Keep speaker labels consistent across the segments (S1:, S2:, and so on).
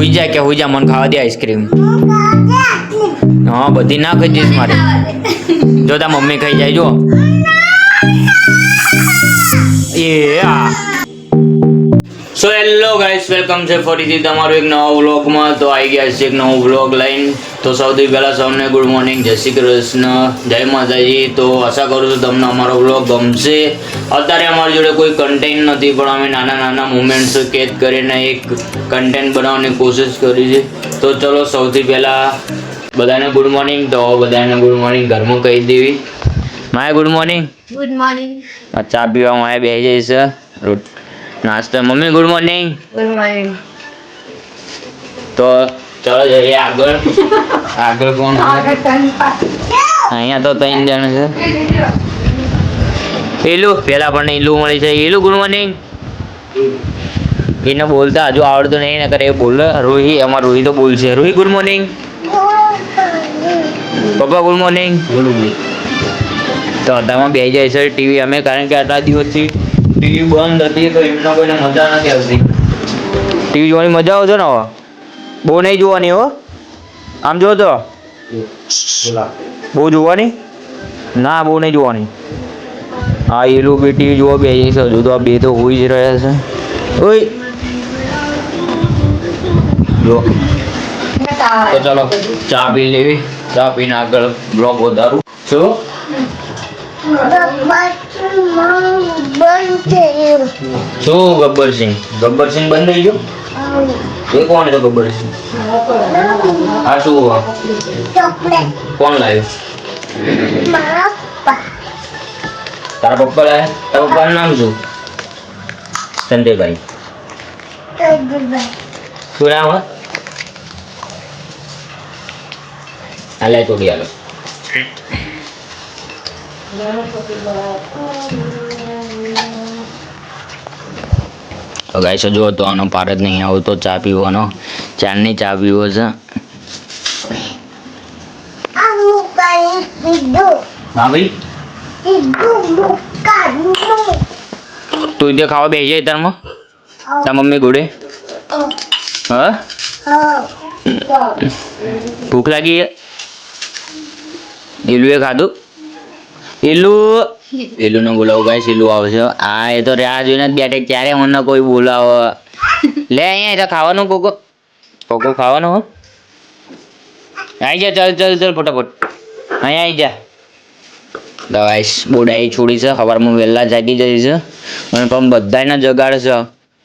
S1: હુઈ જા કે હુઈ જા મને ખાવા દે આઈસ્ક્રીમ. હા, બધી ના ખાઈ જઈશ મારે. જો તા મમ્મી ખાઈ જાય, જો. એ આ. સો હેલો ગાઈસ વેલકમ છે ફરીથી તમારું એક નવા વ્લોગમાં. તો આવી ગયા છે એક નવો વ્લોગ લઈને. તો સૌથી પહેલાં સૌને ગુડ મોર્નિંગ જય શ્રી કૃષ્ણ જય માતાજી. તો આશા કરું છું તમને અમારો વ્લોગ ગમશે. અત્યારે અમારી જોડે કોઈ કન્ટેન્ટ નથી પણ અમે નાના નાના મુમેન્ટ્સ કેદ કરીને એક કન્ટેન્ટ બનાવવાની કોશિશ કરી છે. તો ચલો સૌથી પહેલાં બધાને ગુડ મોર્નિંગ તો બધાને ગુડ મોર્નિંગ ઘરમાં કહી દેવી. My good morning
S2: good morning
S1: ચા પીવા માય બેસી જઈશ રોટ નાસ્તો. મમ્મી ગુડ મોર્નિંગ
S2: ગુડ મોર્નિંગ
S1: તો ચલો જઈએ આગળ. આગળ કોણ અહીંયા તો ત્રણ જણ છે. એલું પેલા પણ એલું મળી છે. એલું ગુડ મોર્નિંગ એને બોલતા હજુ આવડતું નહીં કરે એ બોલે. રોહી અમાર રોહી તો બોલશે. રોહી ગુડ મોર્નિંગ પપ્પા ગુડ મોર્નિંગ તો અડધામાં બે જાય છે ટીવી અમે કારણ કે આટલા દિવસથી ટીવી બંધ હતી તો એમને કોઈને મજા નથી આવતી. ટીવી જોવાની મજા આવજો ને હવે? બહુ નહીં જોવાની હો. આમ જો તો. બહુ જોવાની? ના બહુ નહીં જોવાની. હા એલું બી ટીવી જોવા બે જઈશ હજુ તો આ બે તો હોઈ જ રહ્યા છે. ઓય. જો. તો ચાલો ચા પી લેવી. ચા પીને આગળ બ્લોગ વધારું. શું? શું ગબ્બરસિંહ ગબ્બરસિંહ બંધ થઈ ગયો? એ કોણ છે ગબ્બરસિંહ આ શું હોવા? કોણ લાવ્યું? તારા પપ્પા લાવ્યા? તારા પપ્પાનું નામ શું? સંજયભાઈ. શું નામ હા? હાલે તોડી હાલો. તો ગાઈસ જો તો આનો પાર જ નહીં આવતો ચા પીવાનો. ચારની ચા પીવો છે. હા ભાઈ? તું તે ખાવા બેસી જાય તારમાં? તાર મમ્મી ગોડે હા? ભૂખ લાગી છે? ઈલુએ ખાધું ઈલુ નો બોલાવો ગાઈસ ઈલુ આવશે આ એ તો રાહ જોઈને જ બેઠે ક્યારે મને કોઈ બોલાવો? લે અહીંયા તો ખાવાનું કોકો. કોકો ખાવાનું હો. આવી જા ચાલ ચાલ ચાલ ફટાફટ. અહીંયા આવી જા. દવાઈશ બોડાઈ છોડી છે સવારમાં વહેલા જાગી જઈ છે. અને પણ બધાયના જગાડ છે.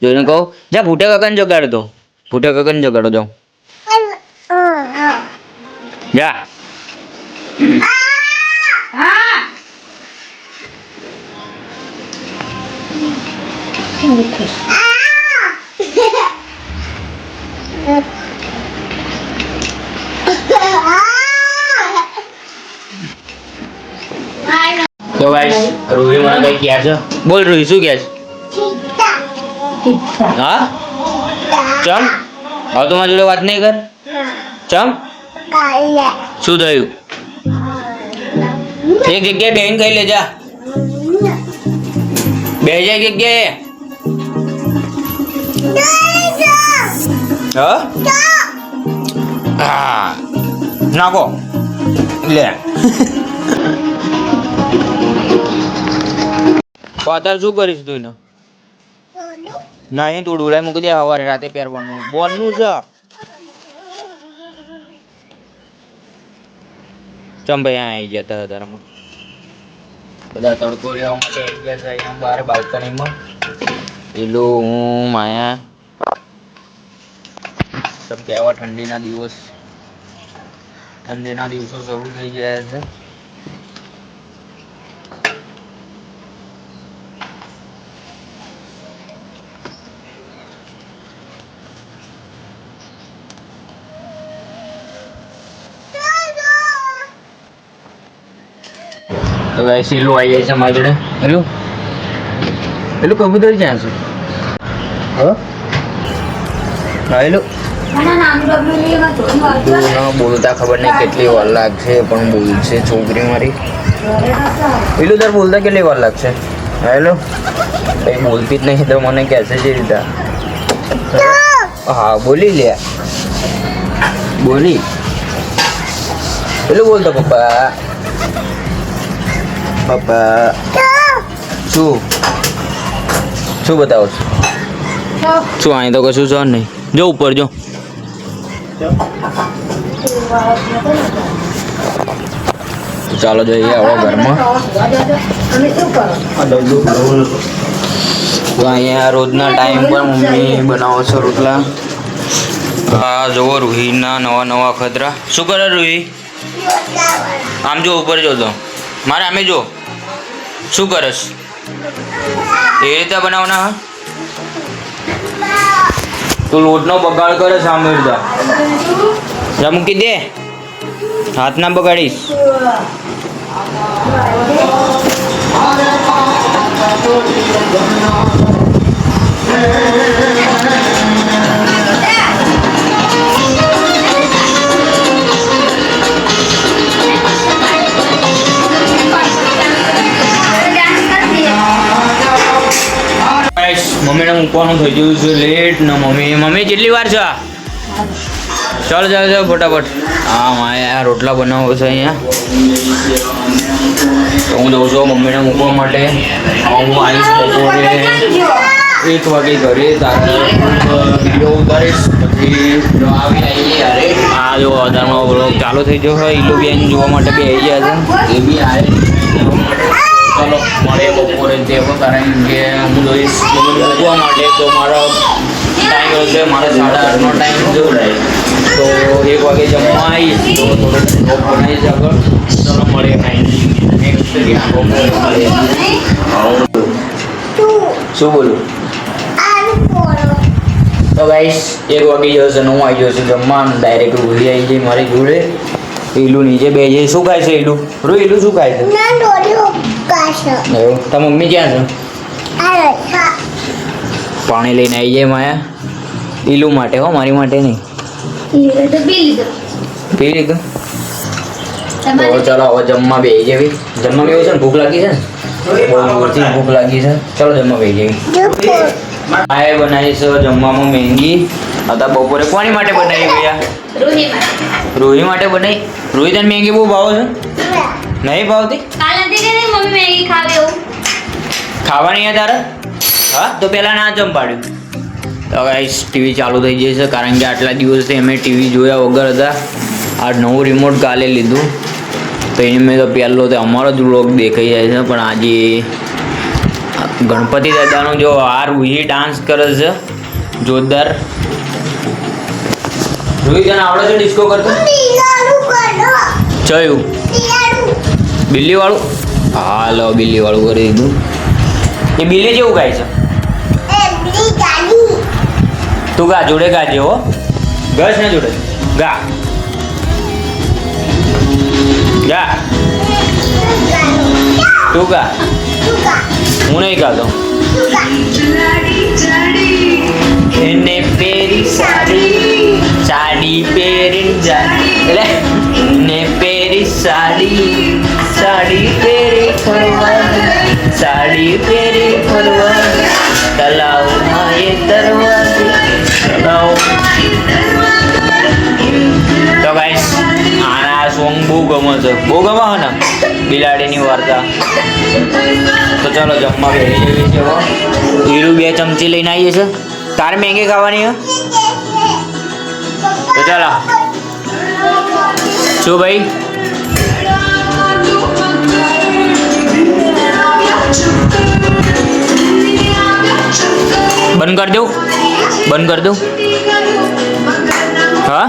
S1: જોઈને કહું જા ભૂટે કાકાને જગાડ દો ભૂટે કાકાને જગાડો જાઉં જા. તો ગાઈસ રૂહી મને કઈ કહે છે? બોલ રૂહી શું કહે છે? હા? ચમ? હવે તો મારી જોડે વાત નહીં કર. ચમ? શું થયું? એક જગ્યાએ બેન કઈ લેજા. બે જગ્યાએ. નાખો. લે. અત્યારે શું કરીશ તું ને ના એ તું ડોલાઈ મૂકી દે સવારે રાતે પહેરવાનું. બોલનું છે. ચમ ભાઈ આ આવી જતા હતા તારામાં બધા તડકો લેવા માટે ગયા બહાર બાલ્કનીમાં. પેલું હું, માયા. કેવા ઠંડીના દિવસ ઠંડીના દિવસો શરૂ થઈ ગયા છે. તો ગાઈસ ઈલું આવી જાય છે મારી જોડે. ઈલું પેલું કબૂતર ક્યાં છે. હા? હા તું ન બોલતા ખબર નહીં કેટલી વાર લાગશે પણ બોલશે છોકરી મારી. પેલું તાર બોલતા કેટલી વાર લાગશે? હેલો. કઈ બોલતી જ નહીં તો મને કહેશે જે રીતે. હા બોલી લે. બોલી. પેલું બોલતો પપ્પા. પપ્પા. શું? શું બતાવો છો? શું અહીં તો કશું છે નહીં? જો ઉપર જો. ચાલો જઈએ આવો ઘરમાં. અહીંયા રોજના ટાઈમ પર મમ્મી બનાવો છો રોટલા. આ જુઓ રૂહીના નવા નવા ખતરા. શું કરે રૂહી? આમ જો ઉપર જો તો. મારે આમે જો. શું કરસ? એ રીતે બનાવના તું લોટનો બગાડ કરે સામે રીતે જા મૂકી દે. હાથ ના બગાડીશ. ગાઈસ મમ્મીને મૂકવાનું થઈ ગયું છે લેટ ને મમ્મી. મમ્મી, કેટલી વાર છે? ચાલો, ચાલ ચાલ, ફટાફટ. હા મારે આ રોટલા બનાવો છે અહીંયા. તો હું જઉં છું મમ્મીને મૂકવા માટે. હું આવીશ બપોરે. એક વાગે ઘરે વીડિયો ઉતારીશ. પછી આવી જઈએ આ જો અધારનો ચાલુ થઈ ગયો હોય ઈલો બેન જોવા માટે બે આવી ગયા છે. એ બી આવે ચાલો મળે બપોરે તે કારણ કે હું જોઈશ મૂકવા માટે તો મારો ટાઈમ હશે મારે સાડા આઠનો ટાઈમ જેવો રહે. તો એક વાગે જમવા આવીશ, તો થોડો બ્લોગ બનાવીશ આગળ. ચાલો મળે શું બોલું? તો ગાઈશ એક વાગી જશે છે હું આવી જશે જમવાનું ડાયરેક્ટ ઊભી આવી જઈ મારી જોડે ઈલું નીચે બે જઈ. શું ખાય છે ઈલું? રો ઈલું શું ખાય છે? એવું? તાર મમ્મી ક્યાં છો? પાણી લઈને આવી જાય માયા. ઈલું માટે હો મારી માટે નહીં. પી લીધું. તો ચાલો હવે જમવા બે જેવી. જમવા બેવું છે ને ભૂખ લાગી છે ને? બહુ ભૂખ લાગી છે. ચાલો જમવા બે જેવી આ બનાવી છે જમવામાં મેંગી. હતા બપોરે કોની માટે બનાવી ભૈયા? રોહી માટે. બનાવી? રોહી તને મેંગી બહુ ભાવ છે? નહીં ભાવતી? ખાવાની હે તારે? હા તો પહેલાં ના જમ પાડ્યું. તો ગાઈસ ટીવી ચાલુ થઈ જશે કારણ કે આટલા દિવસથી અમે ટીવી જોયા વગર હતા. આ નવું રિમોટ કાલે લીધું. તો એને મેં તો પહેલો તો અમારો જ વ્લોગ દેખાઈ જાય છે પણ આજે ગણપતિ દાદાનો જો આ રૂહી ડાન્સ કરે છે જોરદાર. રૂહી તને આવડે છે ડિસ્કો કરતો? ચયું બિલ્લી વાળું હા લો બિલ્લી વાળું કરી દીધું. એ બિલ્લી જેવું ગાય છે. તું ગા, જોડે ગા હો ગસ ને જોડે? ગા. ગા. તું ગા. હું નહીં ગાતો. એને પેરી સાડી. સાડી પહેરીને જા એટલે ને પેરી સાડી. સાડી પહેરી ફરવા, સાડી પહેરી ફરવા, તલાવમાં એ તરવા તો ગાઈસ આના સોંગ બહુ ગમે છે. બહુ ગમે છે ને? બિલાડીની વાર્તા. તો ચાલો જમવા બેસી જઈએ છે હવે બે ચમચી લઈને આવીએ છે તારે મેંગી ખાવાની તો ચાલો. શું ભાઈ? બંધ કરી દઉં? બંધ કરી દઉં? હા?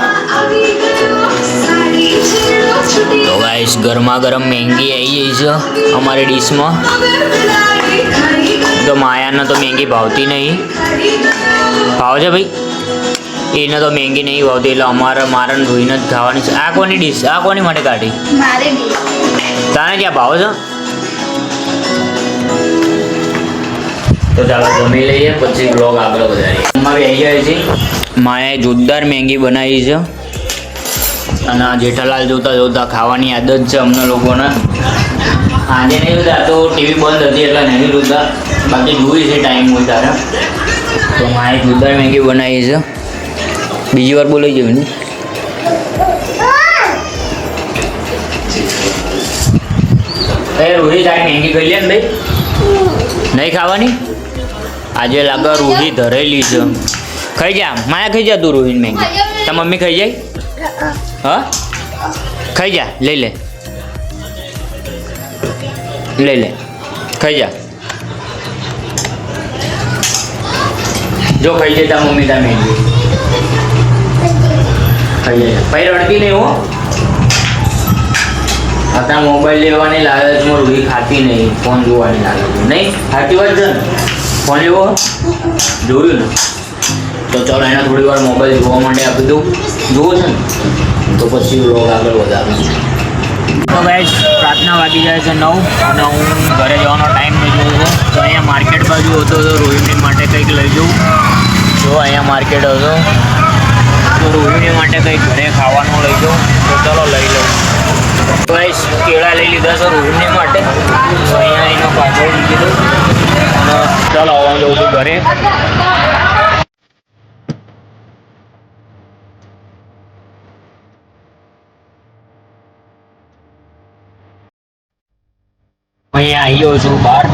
S1: તો ગાઈસ ગરમા ગરમ મેંગી આવી જઈ છે અમારી ડીશમાં. તો માયાને તો મેંગી ભાવતી નહીં. ભાવ છે ભાઈ? એને તો મેંગી નહીં ભાવતી એટલે અમારે મારે ધોઈને જ ખાવાની છે. આ કોની ડીશ આ કોની માટે કાઢી? તારે ક્યાં ભાવ છે? તો ચાલો જમી લઈએ પછી બ્લોગ આગળ વધારીએ. અમારે આવી જાય છે. માએ જોરદાર મેંગી બનાવી છે. અને આ જેઠાલાલ જોતા જોતા ખાવાની આદત છે અમને લોકોને. આજે નહીં જોતા તો ટીવી બંધ હતી એટલે નહીં જોતા. બાકી જોઈ છે ટાઈમ હોય તારે તો માએ જોરદાર મેંગી બનાવી છે. બીજી વાર બોલાઈ જવું એ રોહિત આ મેંગી કરી લે ને ભાઈ. નહીં ખાવાની? આજે લાગે રૂહી ધરેલી છે. ખાઈ જા માયા ખાઈ જા તું રોહિત મેંગી તાર મમ્મી ખાઈ જાય? હ? ખાઈ જા લઈ લે. લઈ લે. ખાઈ જા. જો ખાઈ જાય તાર મમ્મી તાર મેંગી ખાઈ જાય પછી રડતી નહીં હો. અત્યારે મોબાઈલ લેવાની લાલચમાં રૂહી ખાતી નહીં. ફોન જોવાની લાલચ નહીં? ખાતી વાત છે ને? ફોન લેવો જોયું ને? તો ચાલો એના થોડી વાર મોબાઈલ જોવા માટે આપી દઉં જુઓ છે ને? તો પછી લોગ આગળ વધારે. તો ગાઈસ પ્રાર્થના વાગી જાય છે નવ અને હું ઘરે જવાનો ટાઈમ નહીં જોઉં છું. તો અહીંયા માર્કેટ બાજુ હતો તો રોહિણી માટે કંઈક લઈ જઉં. જો અહીંયા માર્કેટ હતો. તો રોહિણી માટે કંઈક ઘરે ખાવાનું લઈ જાઉં. તો ચાલો લઈ લઉં. ગાઈસ કેળા લઈ લીધા છે રોહિણી માટે. તો અહીંયા એનો પાછળ લીધો. અને ચાલો છું આવી ગયો છું બહાર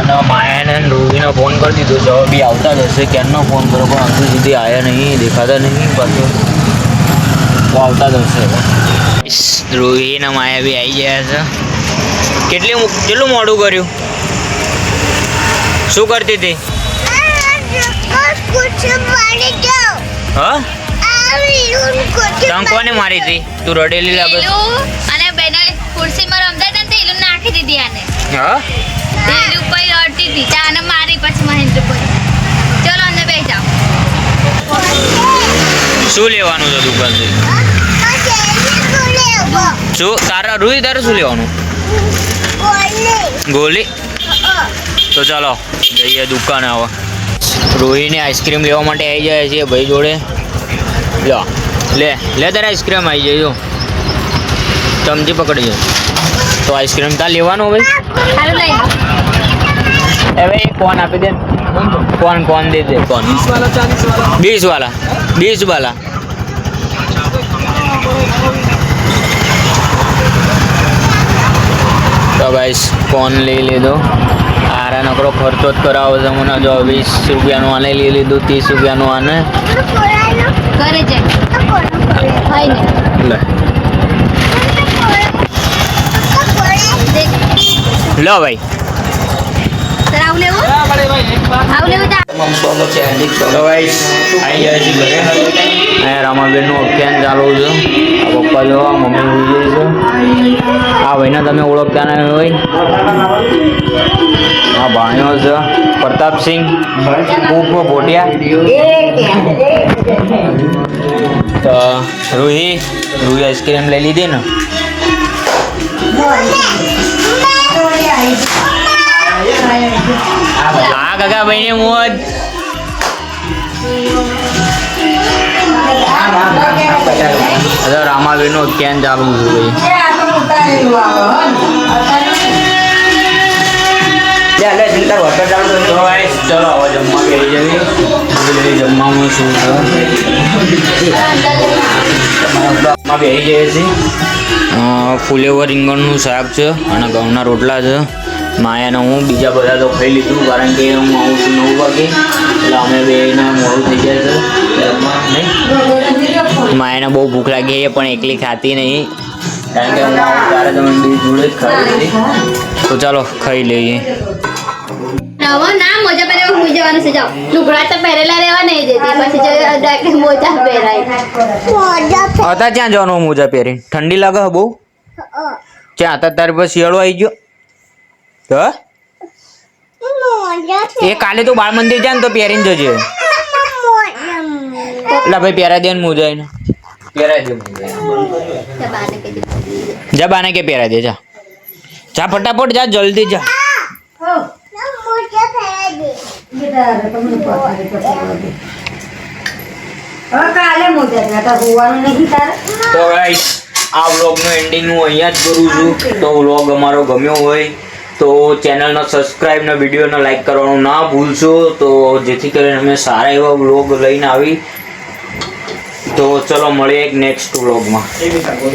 S1: અને માયાને રોહીને ફોન કરી દીધો. છે બી આવતા જ હશે ક્યારનો ફોન કરો પણ હજુ સુધી આવ્યા નહીં, દેખાતા નહીં પાછું આવતા જ હશે હવે. રોહિને માયા બી આવી ગયા છે. કેટલી કેટલું મોડું કર્યું? શું કરતી હતી? તને કોને મારી હતી. તું રડેલી લાગે
S2: અને બેને ખુરશીમાં રમતા હતા ને તો એલું નાખી દીધી આને.
S1: હા?
S2: એલું ઉપર અડતી હતી. ત્યાં આને મારી પછી મહેન્દ્ર પર. ચલો અંદર બેસી જાઓ.
S1: શું લેવાનું છે દુકાનથી? શું? તારા રૂઈ તારે શું લેવાનું? ગોલી? તો ચાલો. જઈએ દુકાન આવો. રોહીને આઈસ્ક્રીમ લેવા માટે આવી જાય છે ભાઈ જોડે. લો લે લે તારે આઈસ્ક્રીમ આવી જાય જજો તમજી પકડજો. તો આઈસ્ક્રીમ તાર લેવાનો ભાઈ?
S2: એ
S1: ભાઈ કોન આપી દે. કોણ કોણ દે દે. કોણ બીસ વાલા બીસ વાલા તો ગાઈસ કોન લઈ લીધો. આરા નકરો ખર્ચો જ કરાવો છે મને જો વીસ રૂપિયાનું આને લઈ લીધું ત્રીસ રૂપિયાનું આને. લો ભાઈ.
S2: તારે આવું લેવું? આવું લેવું
S1: રામાબેનનું અભિયાન ચાલુ છે. આ પપ્પા જો મમ્મી છે. આ ભાઈને તમે ઓળખતા નહીં હોય. આ ભાણ્યો છે પ્રતાપસિંહ ઉપ ભોટિયા. તો રૂહી રૂહી આઈસ્ક્રીમ લઈ લીધી ને? હા કાકા ભાઈ મોજ હવે નું કેન ચાલુ છે ભાઈ ચલો હવે જમવા બેસી જઈએ એટલે શું છે બેસી ફુલેવર રીંગણનું શાક છે અને ઘઉંના રોટલા છે. માયાને હું બીજા બધા તો ખાઈ લીધું કારણ કે હું આવું છું નવ વાગે. એટલે અમે બેને મોડું થઈ જાય છે જમવા નહીં? માયાને બહુ ભૂખ લાગી છે પણ એકલી ખાતી નહીં. કારણ કે હું આવું ત્યારે તમે બે જોડે જ ખાવી હતી તો ચાલો ખાઈ લઈએ.
S2: હવે ના મોજા પહેરે હું જવાનું છે જાઓ. લુગડા તો પહેરેલા રહેવા નહીં દેતી પછી જો ડાયરેક્ટ મોજા પહેરાય.
S1: હતા ત્યાં જવાનું મોજા પહેરીને? ઠંડી લાગે છે બહુ? ત્યાં હતા તારે પછી શિયાળો આવી ગયો? તો એ કાલે તો બાળ મંદિર જાય ને તો પહેરીને જજે. એટલે ભાઈ પહેરા દે ને મોજા એને પહેરા દે જા બાને કે પહેરા દે જા. જા ફટાફટ જા જલ્દી જા. તો ગાઈસ આ વ્લોગનું એન્ડિંગ હું અહીંયા જ કરું છું. તો વ્લોગ અમારો ગમ્યો હોય. તો ચેનલનો સબસ્ક્રાઈબનો વિડીયોનો લાઈક કરવાનું ના ભૂલશો. તો જેથી કરીને અમે સારા એવા વ્લોગ લઈને આવી. તો ચલો મળીએ એક નેક્સ્ટ વ્લોગમાં